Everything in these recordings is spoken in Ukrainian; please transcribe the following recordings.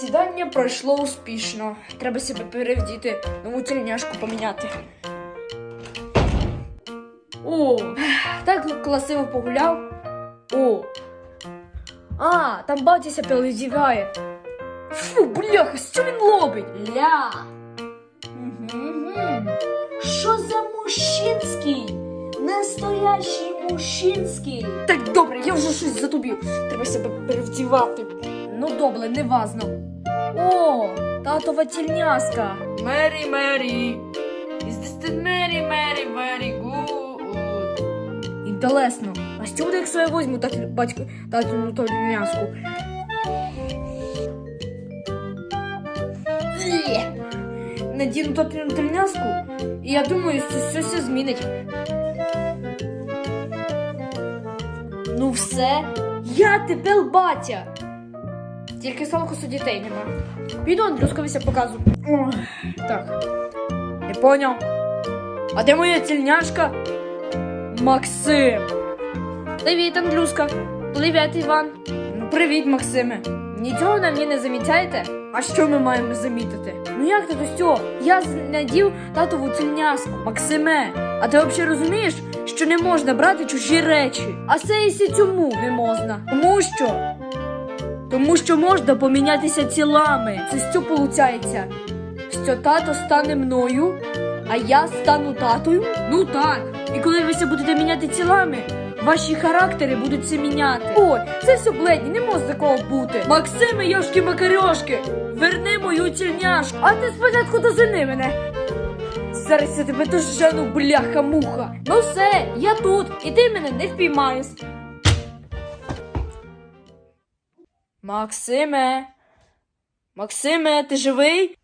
Засідання пройшло успішно. Треба себе перевдіти, нову тільняшку поміняти. О, так красиво погуляв. О. А, там батяся переодягає. Фу, бляха, що він робить? Ля. Що за мужчинський? Настоящий мужчинський. Так добре, я вже щось затубів. Треба себе перевдівати. Ну добре, не важно. О, татова тільняска. Мері, Мері. Is this the Mary, Mary, very good? Інтересно. А буде, якщо я візьму так батько татину тільняску? Є. Надіну татину тільняску, і я думаю, що щось змінить. Ну все, я тепер батя. Тільки салкусу дітей нема. Піду Андрюсковіся показу. Так. Не поняв. А де моя тільняшка? Максим. Привіт, Андрюшка. Привіт, Іван. Ну, привіт, Максиме. Нічого на мені не замічаєте? А що ми маємо замітити? Ну як це то що? Я знайдів татову тільняску. Максиме, а ти взагалі розумієш, що не можна брати чужі речі? А це і цьому не можна. Тому що? Тому що можна помінятися тілами. Це що виходить? Що тато стане мною, а я стану татою? Ну так. І коли ви все будете міняти тілами, ваші характери будуть це міняти. Ой, це все бледні, не може такого бути. Максиме, Йошки Макарьошки, верни мою тільняшку. А ти спочатку дозини мене. Зараз я тебе дожену, бляха-муха. Ну все, я тут, і ти мене не впіймаєш. Максиме. Максиме, ти живий?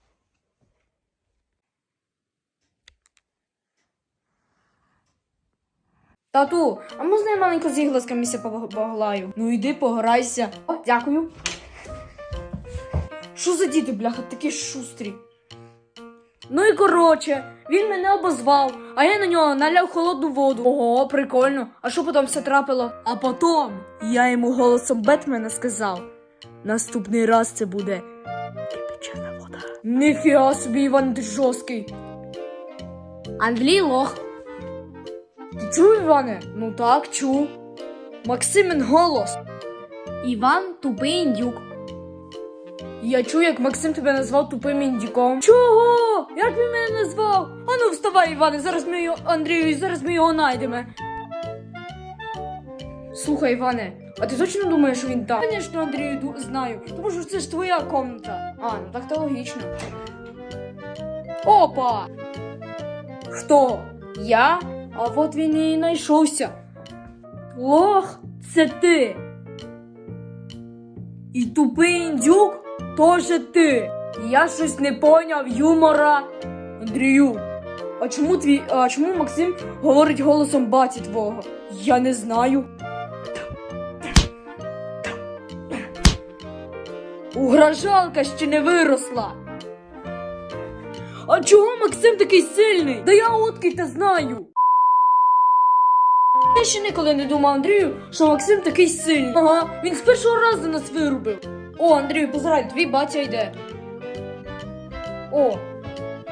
Тату, а можна я маленько з ігласками ся поглаю? Ну йди пограйся. О, дякую. Що за діти, бляха, такі шустрі? Ну і коротше, він мене обозвав, а я на нього наляв холодну воду. Ого, прикольно. А що потім все трапило? А потім я йому голосом Бетмена сказав: наступний раз це буде кипячена вода. Ніфіга собі, Іван ти жорсткий. Андрій лох. Ти чув, Іване? Ну так, чув. Максимин голос. Іван тупий індюк. Я чую, як Максим тебе назвав тупим індюком. Чого? Як він мене назвав? Ану, вставай, Іване, зараз ми його Андрію, зараз ми його знайдемо. Слухай, Іване, а ти точно думаєш, що він там? Звісно, Андрію знаю, тому що це ж твоя комната. А, ну так то логічно. Опа! Хто? Я? А от він і знайшовся. Лох, це ти. І тупий індюк теж ти. Я щось не поняв юмора. Андрію, а чому твій. А чому Максим говорить голосом баті твого? Я не знаю. Угрожалка ще не виросла. А чого Максим такий сильний? Да я откий та знаю. Я ще ніколи не думав Андрію, що Максим такий сильний. Ага, він з першого разу нас вирубив. О, Андрію, позирай, твій батя йде. О,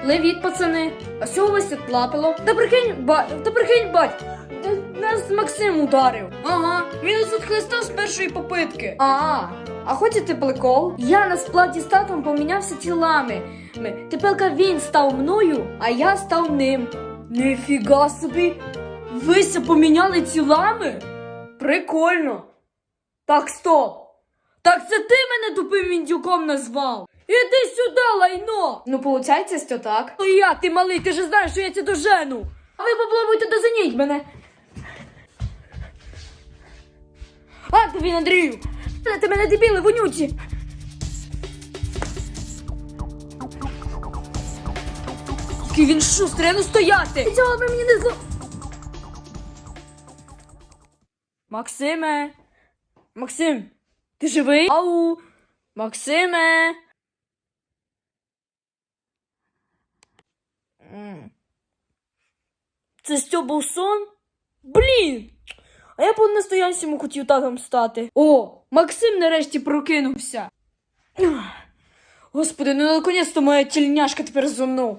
привіт, пацани. А у вас тут плапило? Та прикинь, ба... та прикинь, бать. Нас Максим ударив. Ага, він нас відхлистав з першої попитки. А, а хочете прикол? Я на сплаті з татом помінявся тілами. Ми- Тепер він став мною, а я став ним. Нифіга собі. Вися поміняли тілами? Прикольно. Так, стоп. Так це ти мене тупим індюком назвав. Іди сюди, лайно. Ну, получається, що так. Ну я, ти малий, ти ж знаєш, що я тебе дожену. А ви попробуйте дозаніть мене. А, тобі, Андрію. Ти мене дебіли, вонючі. Який він шустрий, а ну стояти! Цього ви мені не зло. Максиме. Максим, ти живий? Ау! Максиме. Це що був сон? Блін! А я по настоящему хотів татом стати. О, Максим нарешті прокинувся. Господи, ну наконець-то моя тільняшка тепер зо мною.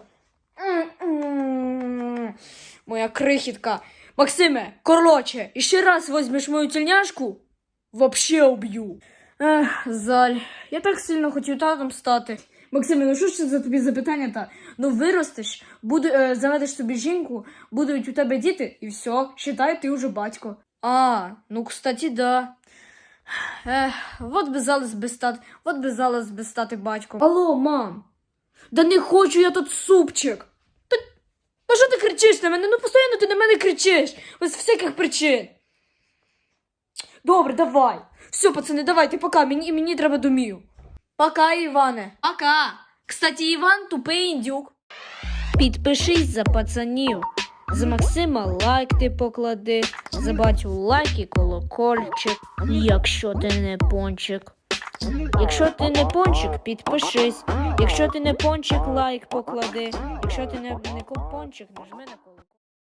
Моя крихітка. Максиме, короче, іще раз візьмеш мою тільняшку, вообще уб'ю. Ех, заль. Я так сильно хотів татом стати. Максиме, ну що ж це за тобі запитання та? Ну виростеш, буде, е, заведеш собі жінку, будуть у тебе діти, і все, считай, ти уже батько. А, ну кстати, да. Ех, вот би зараз би стати, вот би зараз би стати батьком. Алло, мам. Да не хочу я тут супчик. Та, та що ти кричиш на мене? Ну постійно ти на мене кричиш. Без всяких причин. Добре, давай. Все, пацани, давайте, пока. Мені, мені треба домію. Пока, Іване. Пока. Кстати, Іван тупий індюк. Підпишись за пацанів. За Максима лайк ти поклади, за лайк і колокольчик, якщо ти не пончик. Якщо ти не пончик, підпишись. Якщо ти не пончик, лайк поклади. Якщо ти не, не пончик, нажми на колокольчик.